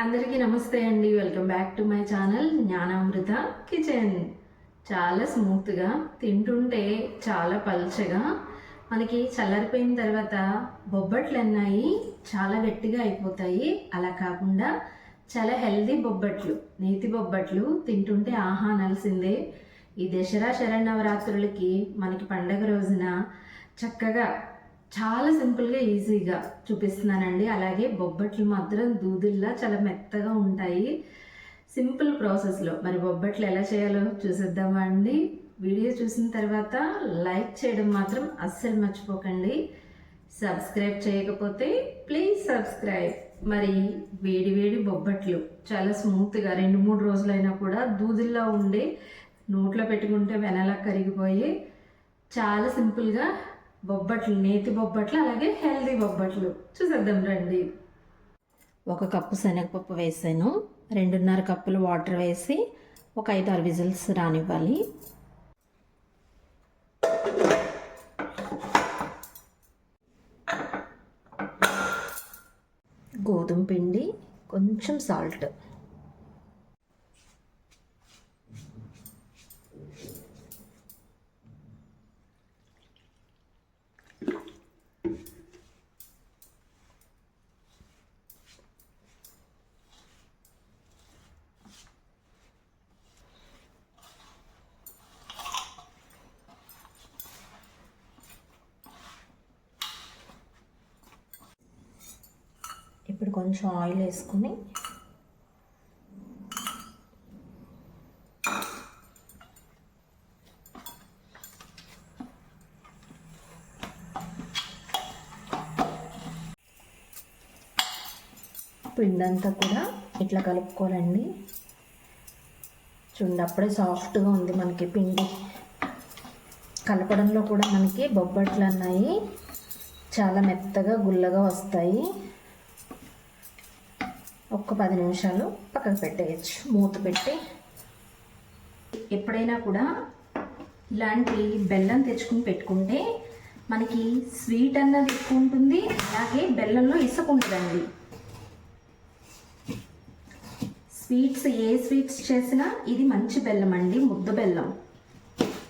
అందరికీ నమస్తే అండి. Welcome back to my channel Gnanamrutha kitchen చాలా స్మూత్గా తింటుంటే చాలా పల్చగా. మనకి చల్లారిపోయిన తర్వాత బొబ్బట్లు అన్నాయి చాలా గట్టిగా అయిపోతాయి. అలా కాకుండా చాలా హెల్దీ బొబ్బట్లు నేతి బొబ్బట్లు తింటుంటే ఆహా అనాల్సిందే. ఈ దసరా శరణవరాత్రులకి మనకి పండగ రోజున చక్కగా చాలా సింపుల్గా ఈజీగా చూపిస్తున్నానండి. అలాగే బొబ్బట్లు మాత్రం దూదుల్లా చాలా మెత్తగా ఉంటాయి. సింపుల్ ప్రాసెస్లో మరి బొబ్బట్లు ఎలా చేయాలో చూసేద్దామా అండి. వీడియో చూసిన తర్వాత లైక్ చేయడం మాత్రం అస్సలు మర్చిపోకండి. సబ్స్క్రైబ్ చేయకపోతే ప్లీజ్ సబ్స్క్రైబ్. మరి వేడి వేడి బొబ్బట్లు చాలా స్మూత్గా రెండు మూడు రోజులైనా కూడా దూదుల్లా ఉండే నోట్లో పెట్టుకుంటే వెనలా కరిగిపోయి చాలా సింపుల్గా బొబ్బట్లు నేతి బొబ్బట్లు అలాగే హెల్దీ బొబ్బట్లు. చూసేద్దాం రండి. ఒక కప్పు శనగపప్పు వేసాను. రెండున్నర కప్పులు వాటర్ వేసి ఒక ఐదు ఆరు విజిల్స్ రానివ్వాలి. గోధుమ పిండి కొంచెం సాల్ట్. కొంచెం ఆయిల్ వేసుకుని పిండి అంతా కూడా ఇట్లా కలుపుకోవాలండి. చూడండి అప్పుడే సాఫ్ట్గా ఉంది మనకి పిండి. కలపడంలో కూడా మనకి బొబ్బట్లు అన్నాయి. చాలా మెత్తగా గుల్లగా వస్తాయి. ఒక్క పది నిమిషాలు పక్కకు పెట్టేయచ్చు. మూత పెట్టి ఎప్పుడైనా కూడా ఇలాంటి బెల్లం తెచ్చుకుని పెట్టుకుంటే మనకి స్వీట్ అన్నది ఎక్కువ ఉంటుంది అలాగే బెల్లంలో ఇసుక ఉంటుందండి. స్వీట్స్ ఏ స్వీట్స్ చేసినా ఇది మంచి బెల్లం అండి ముద్ద బెల్లం.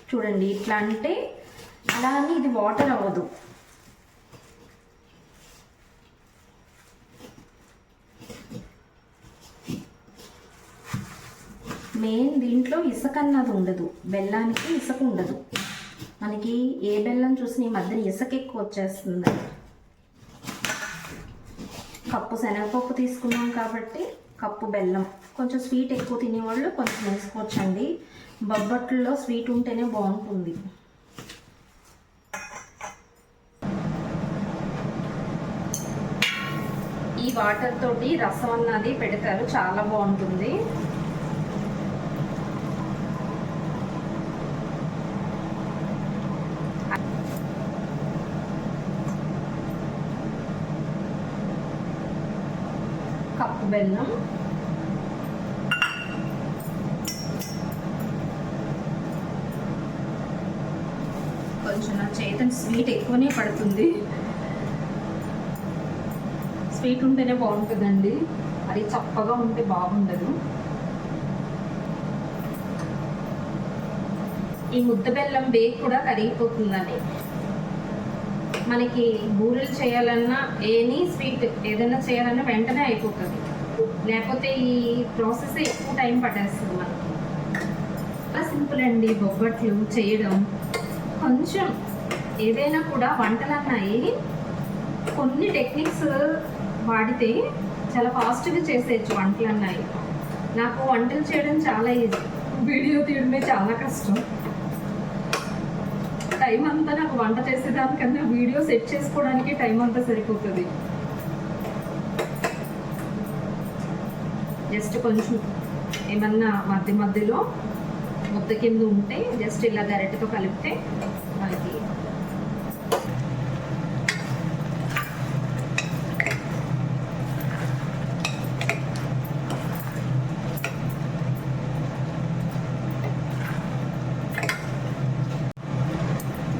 చూడండి ఇట్లా అంటే అలా అని ఇది వాటర్ అవ్వదు. మెయిన్ దీంట్లో ఇసుక అన్నది ఉండదు. బెల్లానికి ఇసుక ఉండదు. మనకి ఏ బెల్లం చూసిన ఈ మధ్యన ఇసుక ఎక్కువ వచ్చేస్తుంది. కప్పు శనగపప్పు తీసుకున్నాం కాబట్టి కప్పు బెల్లం. కొంచెం స్వీట్ ఎక్కువ తినేవాళ్ళు కొంచెం వేసుకోవచ్చండి. బొబ్బట్లో స్వీట్ ఉంటేనే బాగుంటుంది. ఈ వాటర్ తోటి రసం అన్నది పెడతారు. చాలా బాగుంటుంది కప్పు బెల్లం. కొంచెం నా చేతన్ స్వీట్ ఎక్కువనే పడుతుంది. స్వీట్ ఉంటేనే బాగుంటుందండి. అది చప్పగా ఉంటే బాగుండదు. ఈ ముద్ద బెల్లం బేక్ కూడా కరిగిపోతుందని మనకి బూరెలు చేయాలన్నా ఏనీ స్వీట్ ఏదైనా చేయాలన్నా వెంటనే అయిపోతుంది. లేకపోతే ఈ ప్రాసెస్ ఎక్కువ టైం పట్టేస్తుంది మనకి. చాలా సింపుల్ అండి బొబ్బట్లు చేయడం. కొంచెం ఏదైనా కూడా వంటలు అన్నాయి కొన్ని టెక్నిక్స్ వాడితే చాలా ఫాస్ట్గా చేసేయచ్చు వంటలు అన్నాయి నాకు వంటలు చేయడం చాలా ఈజీ వీడియో తీయడమే చాలా కష్టం. టైం అంతా నాకు వంట చేసేదానికన్నా వీడియో సెట్ చేసుకోవడానికి టైం అంతా సరిపోతుంది. జస్ట్ కొంచెం ఏమన్నా మధ్య మధ్యలో ముద్ద కింద ఉంటే జస్ట్ ఇలా గరెటతో కలిపితే మనకి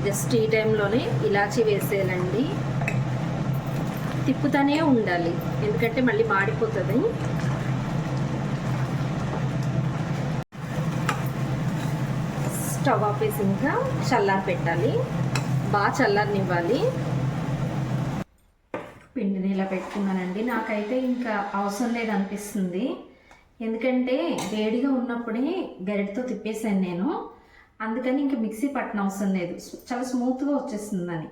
జస్ట్ ఈ టైంలోనే ఇలాచి వేసేయాలండి. తిప్పుతూనే ఉండాలి. ఎందుకంటే మళ్ళీ మాడిపోతుంది. స్టవ్ ఆపేసి ఇంకా చల్లారి పెట్టాలి. బాగా చల్లారనివ్వాలి. పిండిని ఇలా పెట్టుకున్నానండి. నాకైతే ఇంకా అవసరం లేదు అనిపిస్తుంది ఎందుకంటే వేడిగా ఉన్నప్పుడే గరిటతో తిప్పేశాను నేను. అందుకని ఇంకా మిక్సీ పట్టన అవసరం లేదు. చాలా స్మూత్గా వచ్చేస్తుందని.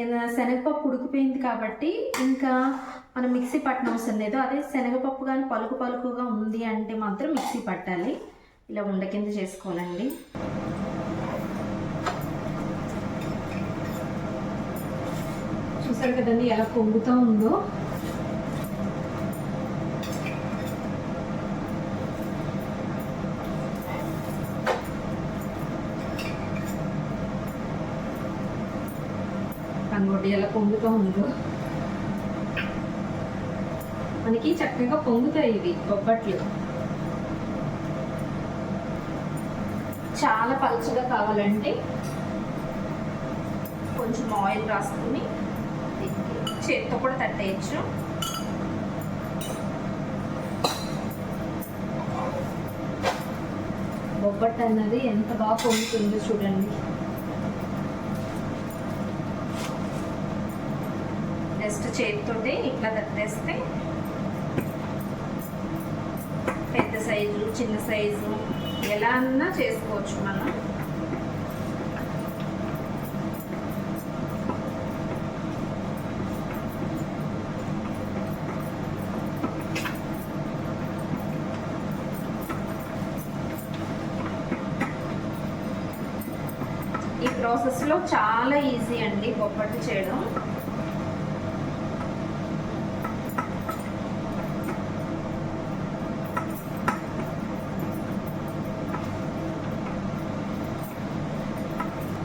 ఏదైనా శనగపప్పు ఉడికిపోయింది కాబట్టి ఇంకా మనం మిక్సీ పట్టన అవసరం లేదు. అదే శనగపప్పు కానీ పలుకు పలుకుగా ఉంది అంటే మాత్రం మిక్సీ పట్టాలి. ఇలా ఉండ కింద చేసుకోవాలండి. చూసారు కదండి ఎలా పొంగుతూ ఉందో? కంగోటి ఎలా పొంగుతూ ఉందో. మనకి చక్కగా పొంగుతాయి ఇవి బొబ్బట్లు. చాలా పలుచగా కావాలంటే కొంచెం ఆయిల్ రాసుకుని చేతితో కూడా తట్టేయచ్చు. బొబ్బట్టు అన్నది ఎంత బాగా పొంగుతుందో చూడండి. జస్ట్ చేతితోటి ఇట్లా తట్టేస్తే పెద్ద సైజు చిన్న సైజు ఎలా అన్నా చేసుకోవచ్చు మనం. ఈ ప్రాసెస్లో చాలా ఈజీ అండి బొప్పటి చేయడం.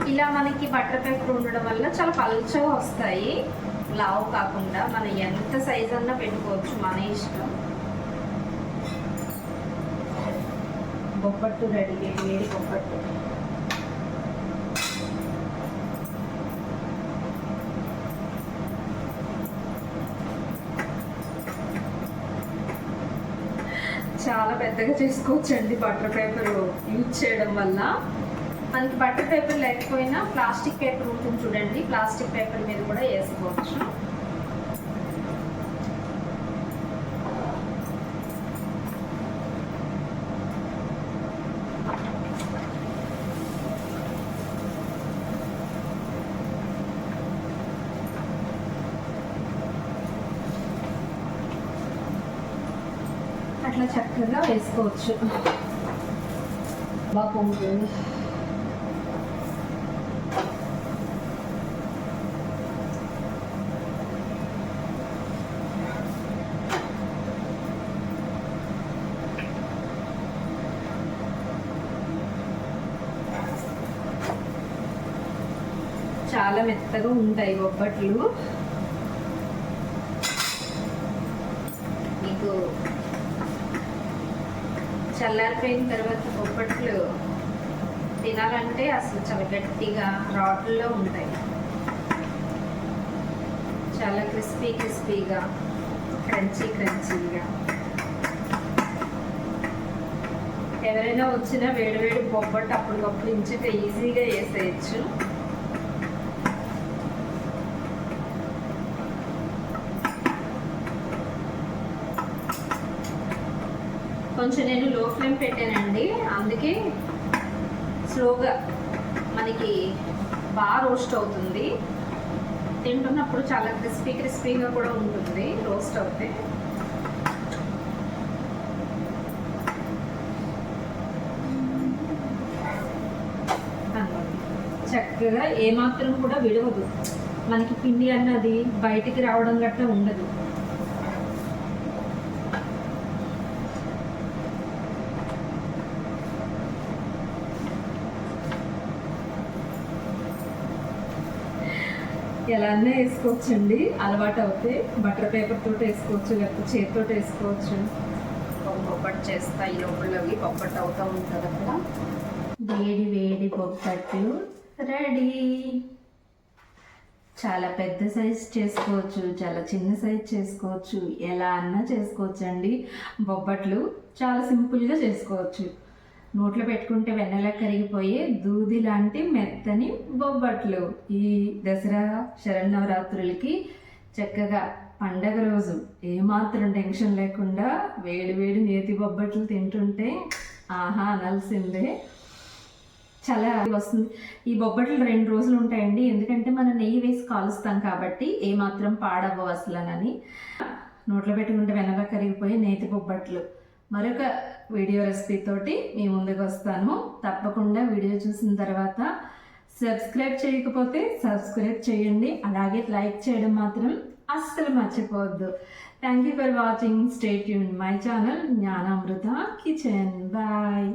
ఇలా మనకి బటర్ పేపర్ ఉండడం వల్ల చాలా పలుచగా వస్తాయి. లావు కాకుండా మనం ఎంత సైజ్ అన్నా పెట్టుకోవచ్చు మన ఇష్టం. బొబ్బట్టు రెడీ వేడి బొబ్బట్టు. చాలా పెద్దగా చేసుకోవచ్చండి బటర్ పేపర్ యూజ్ చేయడం వల్ల. మనకి బట్టర్ పేపర్ లేకపోయినా ప్లాస్టిక్ పేపర్ ఉంటుంది చూడండి. ప్లాస్టిక్ పేపర్ మీద కూడా వేసుకోవచ్చు. అట్లా చక్కగా వేసుకోవచ్చు. బాగుంటుంది. చాలా మెత్తగా ఉంటాయి బొబ్బట్లు. మీకు చల్లారిపోయిన తర్వాత బొబ్బట్లు తినాలంటే అసలు చాలా గట్టిగా రాడ్లలో ఉంటాయి. చాలా క్రిస్పీ క్రిస్పీగా క్రంచీ క్రంచీగా. ఎవరైనా వచ్చినా వేడివేడి బొబ్బట్టు అప్పటికప్పుడు ఇంచుక ఈజీగా వేసేయచ్చు. కొంచెం నేను లో ఫ్లేమ్ పెట్టానండి. అందుకే స్లోగా మనకి బాగా రోస్ట్ అవుతుంది. తింటున్నప్పుడు చాలా క్రిస్పీ క్రిస్పీగా కూడా ఉంటుంది. రోస్ట్ అవుతే. చక్కగా ఏమాత్రం కూడా విడవదు. మనకి పిండి అన్నది బయటికి రావడం గట్రా ఉండదు. ఎలా అన్నా వేసుకోవచ్చండి. అలవాటు అవుతే బటర్ పేపర్ తోటి వేసుకోవచ్చు లేకపోతే చేతితో వేసుకోవచ్చు. బొబ్బట్టు చేస్తా ఈ లోపలవి బొబ్బట్టు అవుతూ ఉంటుంది అక్కడ వేడి వేడి బొబ్బట్టు రెడీ. చాలా పెద్ద సైజ్ చేసుకోవచ్చు చాలా చిన్న సైజ్ చేసుకోవచ్చు ఎలా అన్నా చేసుకోవచ్చు అండి బొబ్బట్లు చాలా సింపుల్గా చేసుకోవచ్చు. నోట్లో పెట్టుకుంటే వెన్నెల కరిగిపోయే దూది లాంటి మెత్తని బొబ్బట్లు. ఈ దసరా శరన్నవరాత్రులకి చక్కగా పండగ రోజు ఏమాత్రం టెన్షన్ లేకుండా వేడి వేడి నేతి బొబ్బట్లు తింటుంటే ఆహా అనాల్సిందే. చాలా వస్తుంది. ఈ బొబ్బట్లు రెండు రోజులు ఉంటాయండి. ఎందుకంటే మనం నెయ్యి వేసి కాలుస్తాం కాబట్టి ఏమాత్రం పాడవ్వవు అసలనని. నోట్లో పెట్టుకుంటే వెనక కరిగిపోయి నేతి బొబ్బట్లు. మరొక వీడియో రెసిపీ తోటి మీ ముందుకు వస్తాను. తప్పకుండా వీడియో చూసిన తర్వాత సబ్స్క్రైబ్ చేయకపోతే సబ్స్క్రైబ్ చేయండి. అలాగే లైక్ చేయడం మాత్రం అస్సలు మర్చిపోవద్దు. Thank you for watching stay Yoon my channel Gnanamrutha kitchen bye